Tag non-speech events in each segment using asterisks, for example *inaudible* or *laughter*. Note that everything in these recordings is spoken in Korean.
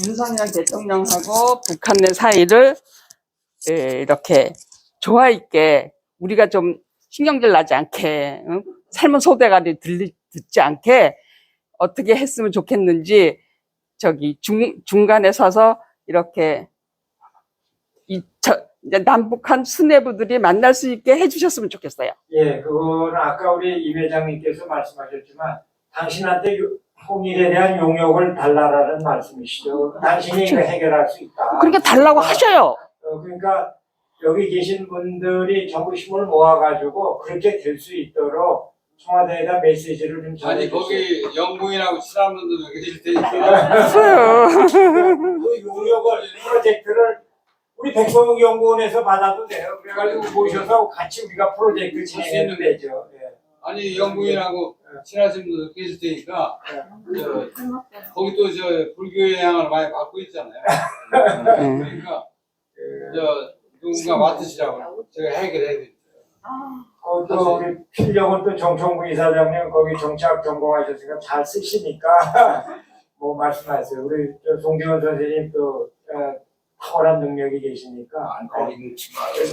윤석열 대통령하고 북한 내 사이를 예, 이렇게 조화 있게 우리가 좀 신경질 나지 않게 응? 삶은 소대가리 들리, 듣지 않게 어떻게 했으면 좋겠는지 저기 중, 중간에 서서 이렇게 이, 저, 남북한 수뇌부들이 만날 수 있게 해주셨으면 좋겠어요. 예, 그거는 아까 우리 임 회장님께서 말씀하셨지만 당신한테 요- 통일에 대한 용역을 달라라는 말씀이시죠. 당신이 이거 해결할 수 있다. 그러니까 달라고 하셔요. 어, 그러니까 여기 계신 분들이 전부심을 모아가지고 그렇게 될 수 있도록 청와대에다 메시지를 좀 아니 전해주세요. 거기 영부인하고 친한 분들 여기 계실 테니까 없어요. 그 용역을 프로젝트를 우리 백성욱 연구원에서 받아도 돼요. 그래가지고 모셔서 같이 우리가 프로젝트 진행해도 되죠. 예. 아니 영부인하고 친하신 분들 계실 테니까 저, 거기 또 저 불교의 영향을 많이 받고 있잖아요. 그러니까 저 누군가 맡으시라고 제가 해결해 드릴게요. 어, 또 우리 필령은 또 정청구 이사장님 거기 정치학 전공하셨으니까 잘 쓰시니까 *laughs* 뭐 말씀하세요. 우리 저 송재원 선생님 또 어, 탁월한 능력이 계시니까 안 걸리는 치마를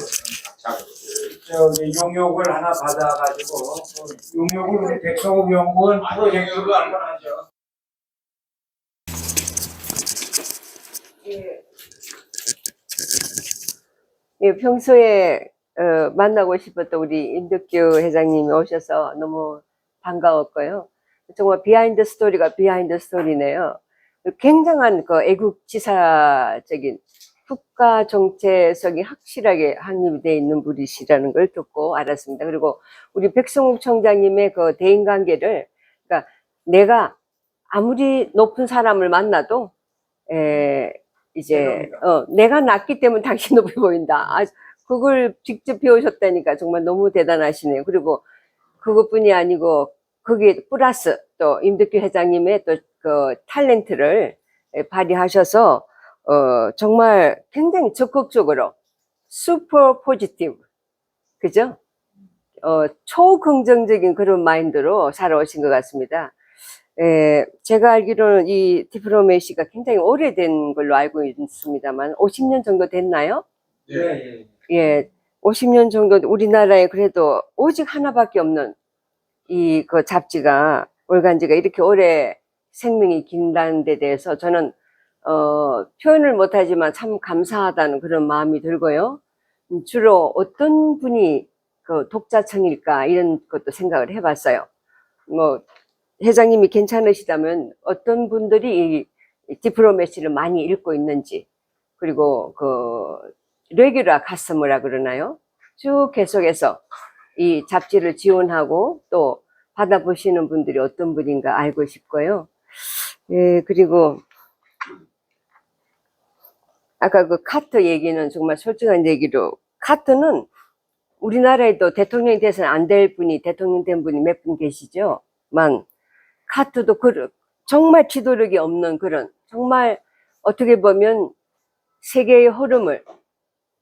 작작으로 저기 용역을 하나 받아가지고 어, 용역을 우리 백성욱 연구원 프로젝트로 한번 하죠. 예, 평소에 어, 만나고 싶었던 우리 임덕규 회장님이 오셔서 너무 반가웠고요. 정말 비하인드 스토리가 비하인드 스토리네요. 굉장한 그 애국지사적인 국가 정체성이 확실하게 확립이 되어 있는 분이시라는 걸 듣고 알았습니다. 그리고 우리 백성욱 청장님의 그 대인 관계를 그러니까 내가 아무리 높은 사람을 만나도 에, 이제 어, 내가 낫기 때문에 당신 *laughs* 높이 보인다. 아, 그걸 직접 배우셨다니까 정말 너무 대단하시네요. 그리고 그것뿐이 아니고 거기에 플러스 또 임덕규 회장님의 또 그 탤런트를 발휘하셔서 어, 정말 굉장히 적극적으로 슈퍼 포지티브 그죠? 어, 초긍정적인 그런 마인드로 살아오신 것 같습니다. 에, 제가 알기로는 이 디플로메시가 굉장히 오래된 걸로 알고 있습니다만 50년 정도 됐나요? 예, 예. 예, 50년 정도 우리나라에 그래도 오직 하나밖에 없는 이 그 잡지가 월간지가 이렇게 오래 생명이 긴다는 데 대해서 저는 어, 표현을 못하지만 참 감사하다는 그런 마음이 들고요. 음, 주로 어떤 분이 그 독자층일까 이런 것도 생각을 해봤어요. 뭐 회장님이 괜찮으시다면 어떤 분들이 이 디플로메시를 많이 읽고 있는지 그리고 그 레귤라 카스머라 그러나요? 쭉 계속해서 이 잡지를 지원하고 또 받아보시는 분들이 어떤 분인가 알고 싶고요. 예, 그리고 아까 그 카트 얘기는 정말 솔직한 얘기로 카트는 우리나라에도 대통령이 돼서는 안 될 분이 대통령 된 분이 몇 분 계시죠. 만 카트도 그 정말 지도력이 없는 그런 정말 어떻게 보면 세계의 흐름을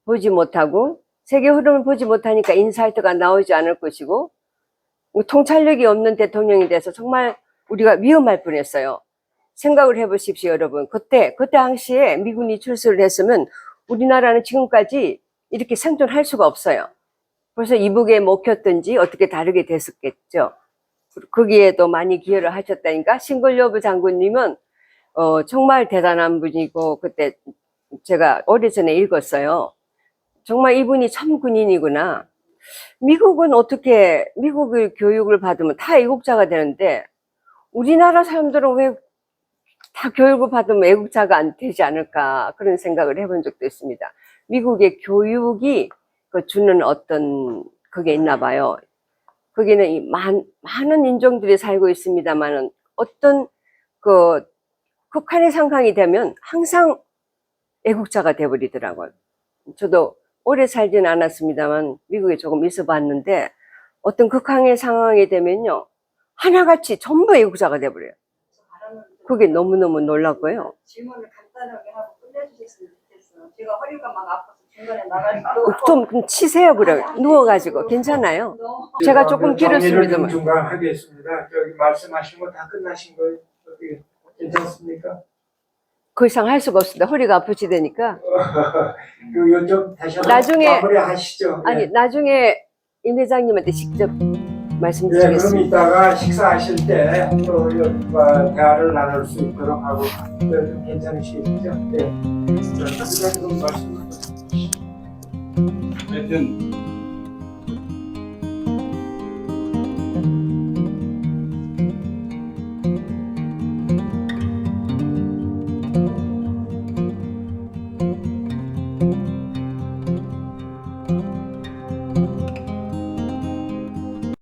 보지 못하고 세계 흐름을 보지 못하니까 인사이트가 나오지 않을 것이고 통찰력이 없는 대통령이 돼서 정말 우리가 위험할 뻔했어요. 생각을 해보십시오, 여러분. 그때 그때 당시에 미군이 출수를 했으면 우리나라는 지금까지 이렇게 생존할 수가 없어요. 벌써 이북에 먹혔든지 어떻게 다르게 됐었겠죠. 거기에도 많이 기여를 하셨다니까 신골여부 장군님은 어, 정말 대단한 분이고 그때 제가 오래전에 읽었어요. 정말 이분이 참 군인이구나. 미국은 어떻게 미국의 교육을 받으면 다 애국자가 되는데 우리나라 사람들은 왜 다 교육을 받으면 애국자가 안 되지 않을까 그런 생각을 해본 적도 있습니다. 미국의 교육이 그 주는 어떤 그게 있나 봐요. 거기는 이 많, 많은 인종들이 살고 있습니다만은 어떤 그 극한의 상황이 되면 항상 애국자가 돼버리더라고요. 저도 오래 살지는 않았습니다만 미국에 조금 있어 봤는데 어떤 극한의 상황이 되면요. 하나같이 전부 애국자가 돼버려요. 그게 너무너무 놀랐고요. 질문을 간단하게 하고 끝내주셨으면 좋겠어요. 제가 허리가 막 아파서 중간에 없고 좀, 좀 치세요, 그래. 누워가지고. 괜찮아요. 제가 조금 길었습니다만. 중간 하겠습니다. 저기 말씀하신 거 다 끝나신 거예요? 어떻게 괜찮습니까? 그 이상 할 수가 없습니다. 허리가 아프시다니까. 그 요점 다시 한번 나중에- 마무리 하시죠. 아니, 나중에 임 회장님한테 직접 네, 말씀드리겠습니다. 이따가 식사하실 때또 대화를 나눌 수 있도록 하고 네, 좀 괜찮으시겠죠? 네. 자, 그럼 말씀. 하여튼